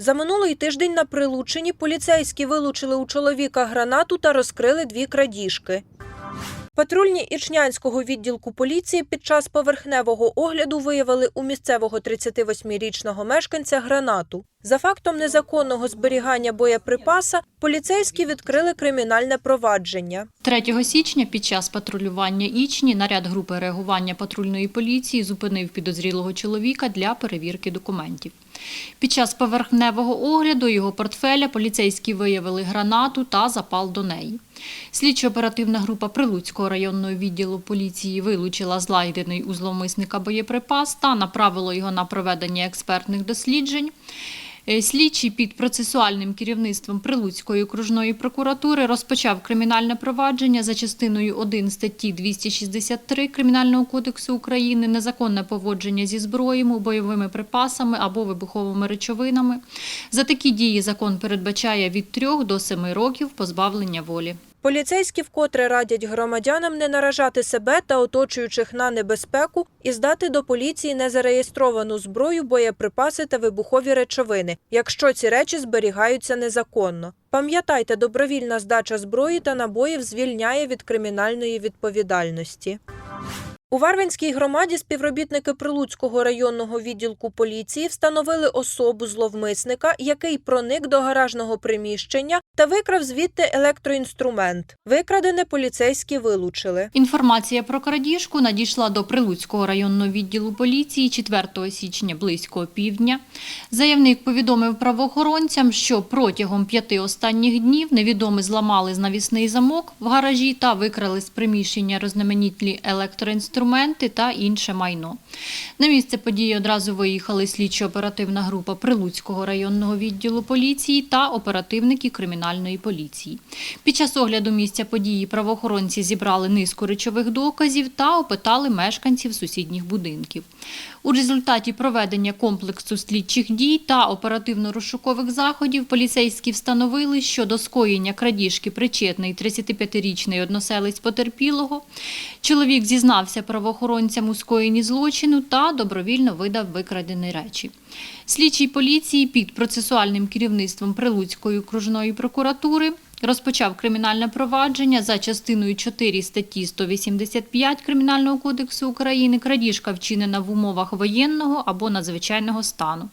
За минулий тиждень на Прилуччині поліцейські вилучили у чоловіка гранату та розкрили дві крадіжки. Патрульні Ічнянського відділку поліції під час поверхневого огляду виявили у місцевого 38-річного мешканця гранату. За фактом незаконного зберігання боєприпаса поліцейські відкрили кримінальне провадження. 3 січня під час патрулювання Ічні наряд групи реагування патрульної поліції зупинив підозрілого чоловіка для перевірки документів. Під час поверхневого огляду його портфеля поліцейські виявили гранату та запал до неї. Слідчо-оперативна група Прилуцького районного відділу поліції вилучила злайдений у зловмисника боєприпас та направила його на проведення експертних досліджень. Е, Слідчий під процесуальним керівництвом Прилуцької окружної прокуратури розпочав кримінальне провадження за частиною 1 статті 263 Кримінального кодексу України незаконне поводження зі зброєю, бойовими припасами або вибуховими речовинами. За такі дії закон передбачає від 3 до 7 років позбавлення волі. Поліцейські вкотре радять громадянам не наражати себе та оточуючих на небезпеку і здати до поліції незареєстровану зброю, боєприпаси та вибухові речовини, якщо ці речі зберігаються незаконно. Пам'ятайте, добровільна здача зброї та набоїв звільняє від кримінальної відповідальності. У Варвинській громаді співробітники Прилуцького районного відділку поліції встановили особу зловмисника, який проник до гаражного приміщення та викрав звідти електроінструмент. Викрадене поліцейські вилучили. Інформація про крадіжку надійшла до Прилуцького районного відділу поліції 4 січня близько півдня. Заявник повідомив правоохоронцям, що протягом п'яти останніх днів невідомі зламали навісний замок в гаражі та викрали з приміщення розноманітні електроінструменти та інше майно. На місце події одразу виїхали слідчо-оперативна група Прилуцького районного відділу поліції та оперативники кримінальної поліції. Під час огляду місця події правоохоронці зібрали низку речових доказів та опитали мешканців сусідніх будинків. У результаті проведення комплексу слідчих дій та оперативно-розшукових заходів поліцейські встановили, що до скоєння крадіжки причетний 35-річний односелець потерпілого. Чоловік зізнався правоохоронцям у скоєнні злочину та добровільно видав викрадені речі. Слідчий поліції під процесуальним керівництвом Прилуцької окружної прокуратури розпочав кримінальне провадження за частиною 4 статті 185 Кримінального кодексу України крадіжка вчинена в умовах воєнного або надзвичайного стану.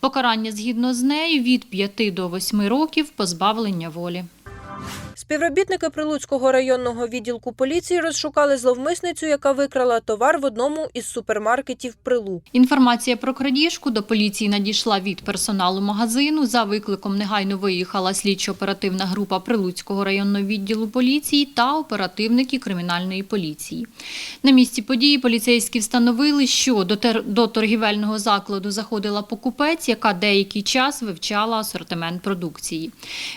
Покарання згідно з нею від 5 до 8 років позбавлення волі. Співробітники Прилуцького районного відділку поліції розшукали зловмисницю, яка викрала товар в одному із супермаркетів Прилук. Інформація про крадіжку до поліції надійшла від персоналу магазину. За викликом негайно виїхала слідчо-оперативна група Прилуцького районного відділу поліції та оперативники кримінальної поліції. На місці події поліцейські встановили, що до, торгівельного закладу заходила покупець, яка деякий час вивчала асортимент продукції.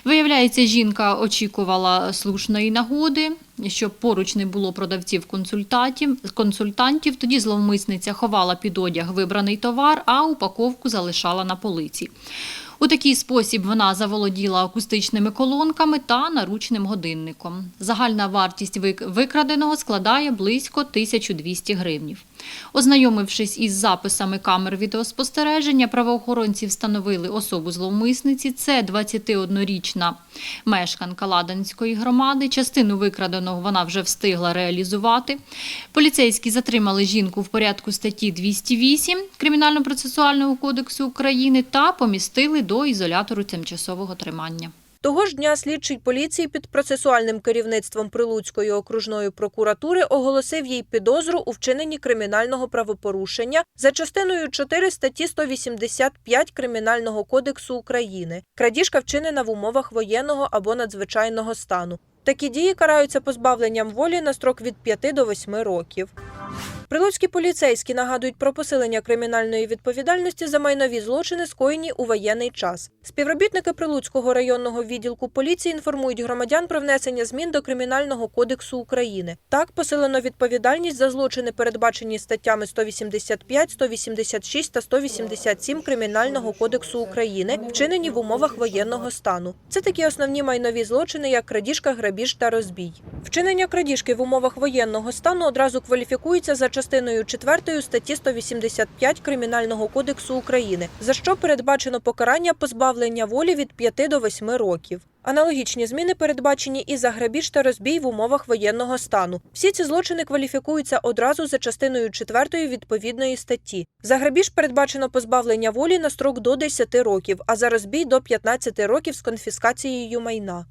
Виявляється, жінка очікувала слушної нагоди, щоб поруч не було продавців-консультантів. Тоді зловмисниця ховала під одяг вибраний товар, а упаковку залишала на полиці. У такий спосіб вона заволоділа акустичними колонками та наручним годинником. Загальна вартість викраденого складає близько 1200 гривнів. Ознайомившись із записами камер відеоспостереження, правоохоронці встановили особу зловмисниці. Це 21-річна мешканка Ладанської громади. Частину викраденого вона вже встигла реалізувати. Поліцейські затримали жінку в порядку статті 208 Кримінально-процесуального кодексу України та помістили до ізолятору тимчасового тримання. Того ж дня слідчий поліції під процесуальним керівництвом Прилуцької окружної прокуратури оголосив їй підозру у вчиненні кримінального правопорушення за частиною 4 статті 185 Кримінального кодексу України. Крадіжка вчинена в умовах воєнного або надзвичайного стану. Такі дії караються позбавленням волі на строк від 5 до 8 років. Прилуцькі поліцейські нагадують про посилення кримінальної відповідальності за майнові злочини, скоєні у воєнний час. Співробітники Прилуцького районного відділку поліції інформують громадян про внесення змін до Кримінального кодексу України. Так посилено відповідальність за злочини, передбачені статтями 185, 186 та 187 Кримінального кодексу України, вчинені в умовах воєнного стану. Це такі основні майнові злочини, як крадіжка, грабіж та розбій. Вчинення крадіжки в умовах воєнного стану одразу кваліфікується за частиною 4 статті 185 Кримінального кодексу України, за що передбачено покарання позбавлення волі від 5 до 8 років. Аналогічні зміни передбачені і за грабіж та розбій в умовах воєнного стану. Всі ці злочини кваліфікуються одразу за частиною 4 відповідної статті. За грабіж передбачено позбавлення волі на строк до 10 років, а за розбій до 15 років з конфіскацією майна.